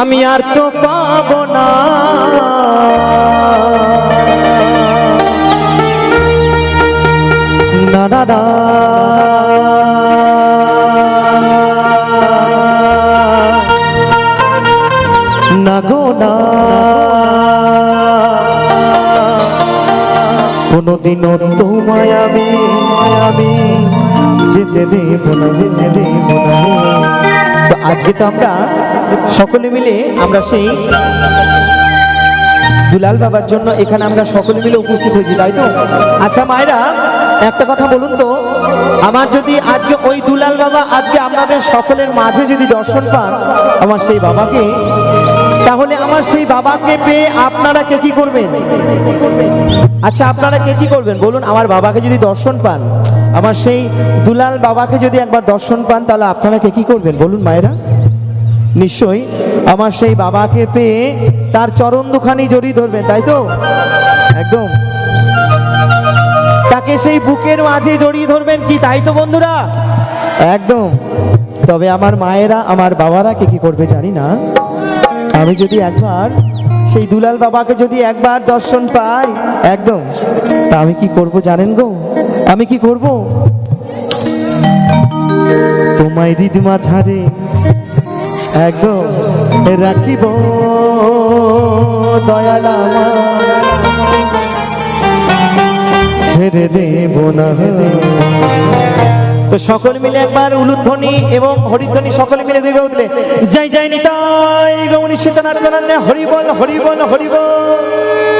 আমি আর তো পাব না। না না না। কোনোদিনও তোমায় আমি আমি যেতে দেব না, যেতে দেব আজকে তো আমরা সকলে মিলে আমরা সেই দুলাল বাবার জন্য এখানে আমরা সকলে মিলে উপস্থিত হয়েছি, তাই তো? আচ্ছা মায়েরা, একটা কথা বলুন তো। আমার যদি আজকে ওই দুলাল বাবা আজকে আপনাদের সকলের মাঝে যদি দর্শন পান আমার সেই বাবাকে, তাহলে আমার সেই বাবাকে পেয়ে আপনারা কে কি করবেন? আচ্ছা আপনারা কে কি করবেন? বলুন, আমার বাবাকে যদি দর্শন পান। আমার সেই দুলাল বাবাকে যদি একবার দর্শন পান, তাহলে আপনারা কে কি করবেন? বলুন মায়েরা। নিশ্চয়ই আমার সেই বাবাকে পেয়ে তার চরণ দুখানি জড়িয়ে ধরবেন, তাই তো? একদম। তাকে সেই বুকের মাঝে জড়িয়ে ধরবেন কি, তাই তো বন্ধুরা? একদম। তবে আমার মায়েরা, আমার বাবারা কে কি করবে জানি না। আমি যদি একবার সেই দুলাল বাবাকে যদি একবার দর্শন পাই, একদম, তা আমি কি করব জানেন গো? আমি কি করব? তোমায় হৃদমা ছাড়ে একদম রাখিব। দয়াল। ছেড়ে দেব না। তো সকল মিলে একবার উলুধ্বনি এবং হরিধ্বনি সকলে মিলে দেবে উঠলে। যাই যাই, নিতাই গৌরী সীতানাথ হরিবল হরিবল হরিবল।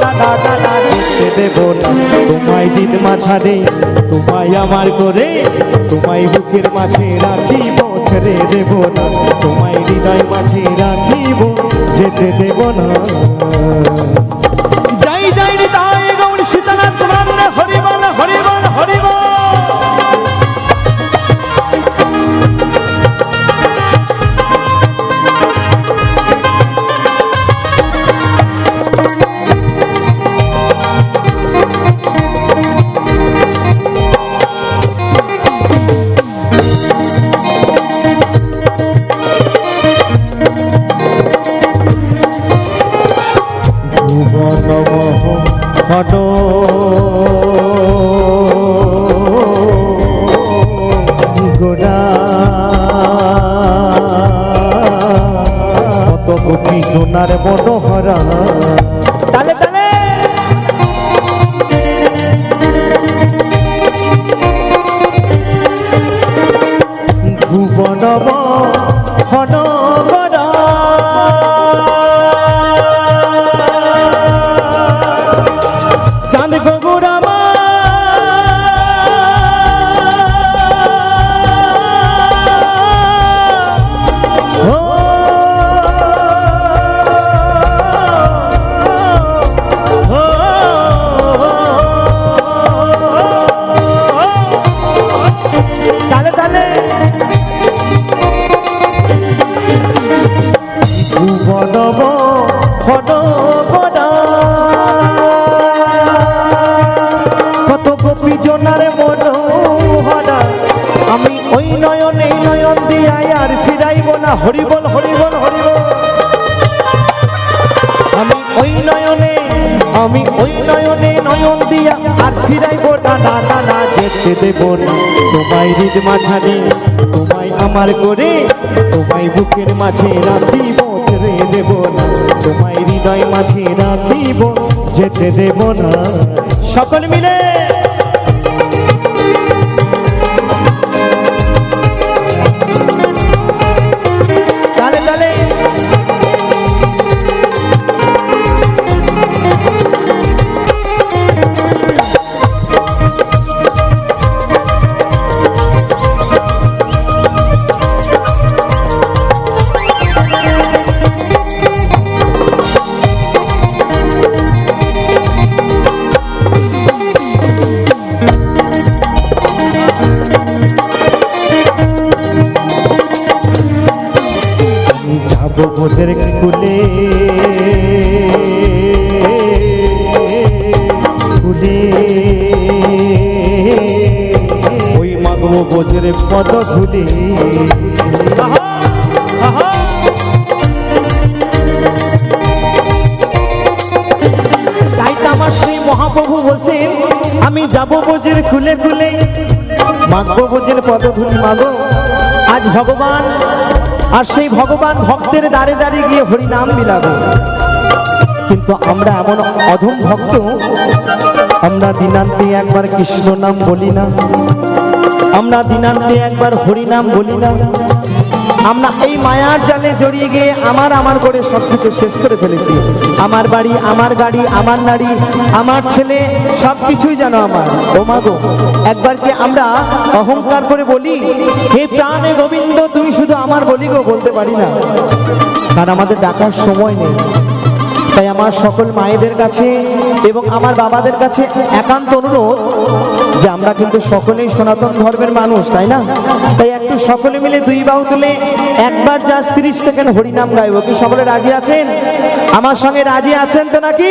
না না দেখতে দেব না তোমায় দিন মাঝারে তোমায় আমার করে তোমায় বুকের মাঝে রাখিব ছেড়ে দেব না তোমায় হৃদয় মাঝে রাখিব যেতে দেব না। যাই যাই তাই গৌর সীতানাথ হরিবল হরিবল। হন গোড়া কত কোটি সোনার মনোহরা। না হরিবল হরিবল হরিবল আমি ওই নয়নে, আমি ওই নয়নে নয়ন দিয়া আর ফিরাইব না না না না যেতে দেব না। তোমায় হৃদ মাঝারে, তোমায় আমার করে তোমায় বুকের মাঝে রাখিব, ছেড়ে দেব না। তোমায় হৃদয় মাঝে রাখিব, যেতে দেব না। সকল মিলে বোঝের কুলে। কুলে। ওই মাগো বোঝের পদ ধুলে। তাই তো আমার সেই মহাপ্রভু বলছেন, আমি যাব বোঝের খুলে খুলে মাগবো বোঝের পদধূলি মাগো। আজ ভগবান, আর সেই ভগবান ভক্তের দাঁড়ে দাঁড়িয়ে গিয়ে হরিনাম বিলাবে কিন্তু আমরা এমন অধম ভক্ত, আমরা দিনান্তে একবার কৃষ্ণ নাম বলি না। আমরা দিনান্তে একবার হরিনাম বলি না। আমরা এই মায়ার জালে জড়িয়ে গিয়ে আমার আমার করে সব কিছু শেষ করে ফেলেছি। আমার বাড়ি, আমার গাড়ি, আমার নারী, আমার ছেলে সব কিছুই জানো আমার। ও মাগো একবার কি আমরা অহংকার করে বলি, হে প্রাণে গোবিন্দ, তুমি শুধু আমার বলি গো? বলতে পারি না। কারণ আমাদের ডাকার সময় নেই। তাই আমার সকল মায়েদের কাছে এবং আমার বাবাদের কাছে একান্ত অনুরোধ যে আমরা কিন্তু সকলেই সনাতন ধর্মের মানুষ, তাই না? তাই একটু সকলে মিলে দুই বাহু তুলে একবার জাস্ট তিরিশ সেকেন্ড হরিনাম গাইব। কি সকলে রাজি আছেন? আমার সঙ্গে রাজি আছেন তো নাকি?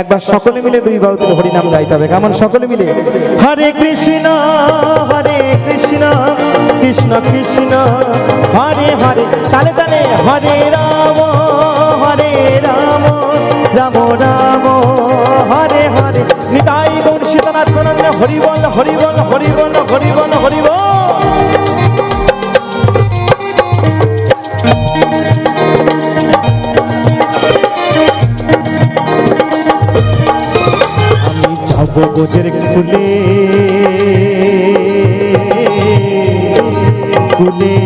একবার সকলে মিলে দুই বাহু তুলে হরিনাম গাইতে হবে। কেমন সকলে মিলে? হরে কৃষ্ণ হরে কৃষ্ণ কৃষ্ণ কৃষ্ণ, হরে হরে। তালে তালে হরে রাম হরে রাম রাম রাম। হরিবল হরিবল হরিবল হরিবল হরিবল আমি যাব বোঝের কুলে। কুলে।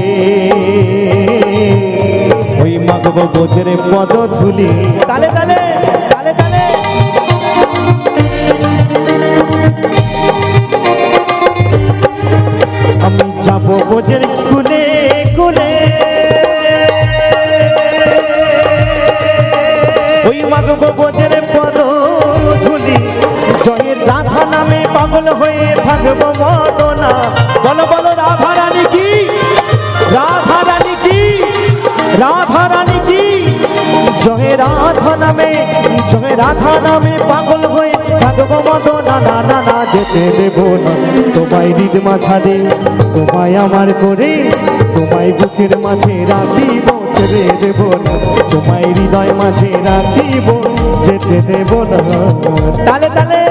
ওই মাগব বোঝের পদ ধুলি তালে তালে তালে। পাগল হয়ে থাকব মদনা। বলো বলো রাধা রানী কি? রাধা রানী কি? রাধা রানী কি? জয় রাধা নামে, জয় রাধা নামে পাগল হয়ে থাকব মদনা। না না না, যেতে দেব না। তোমায় হৃদ মাঝারে, তোমায় আমার করে, তোমায় বুকের মাঝে রাখিব, ছেড়ে দেব না। তোমায় হৃদয় মাঝে রাখিব, যেতে দেব না। তালে তালে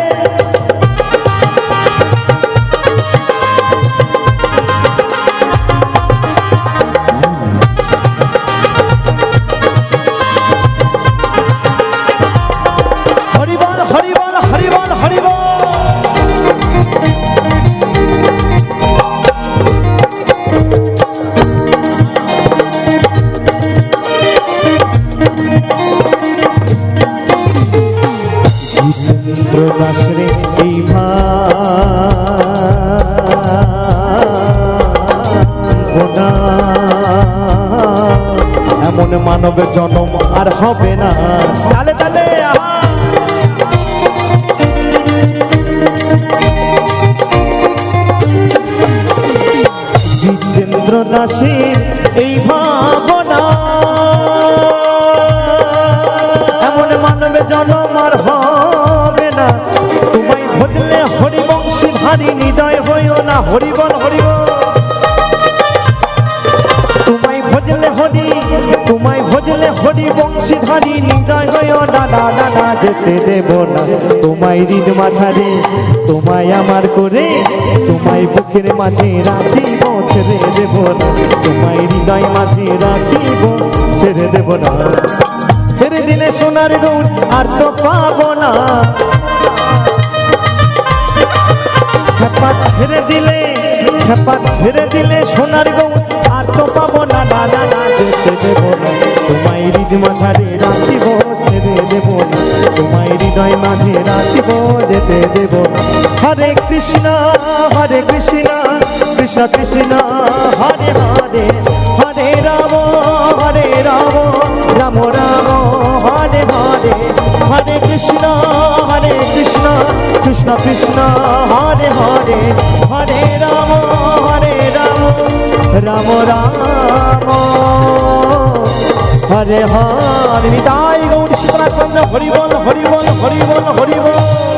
এমন মানব জনম আর হবে না। তালে তালে জিতেন্দ্র দাসের এই ভাবনা, এমন মানবে জনম আর হবে না। তোমায় ভজলে হরিবংশী ধারী হৃদয় হইও না, হরিবল হরিবল বংশীধারী, নিদয় হয়ে ডানা ডানা যেতে দেব না। তোমায় হৃদ মাঝারে, তোমায় আমার করে, তোমায় বুকের মাঝে রাখিব, ছেড়ে দেব না। তোমায় হৃদয় মাঝে রাখিব, ছেড়ে দেব না। ছেড়ে দিলে সোনার গৌর আর তো পাবো না। খেপা ছেড়ে দিলে খেপা ছেড়ে দিলে সোনার গৌ আর মাঝারে রাখিব ছেড়ে দেব না। হৃদয় মাঝে রাখিব, যেতে দেব হরে কৃষ্ণ হরে কৃষ্ণ কৃষ্ণ কৃষ্ণ, হরে হরে হরে রাম হরে রাম রাম রাম, হরে হরে হরে কৃষ্ণ হরে কৃষ্ণ কৃষ্ণ কৃষ্ণ, হরে হরে হরে রাম হরে রাম রাম রাম। হরে হরে নিতাই গৌর সীতারাচন্দ্র হরি বল হরি বল হরি বল হরি বল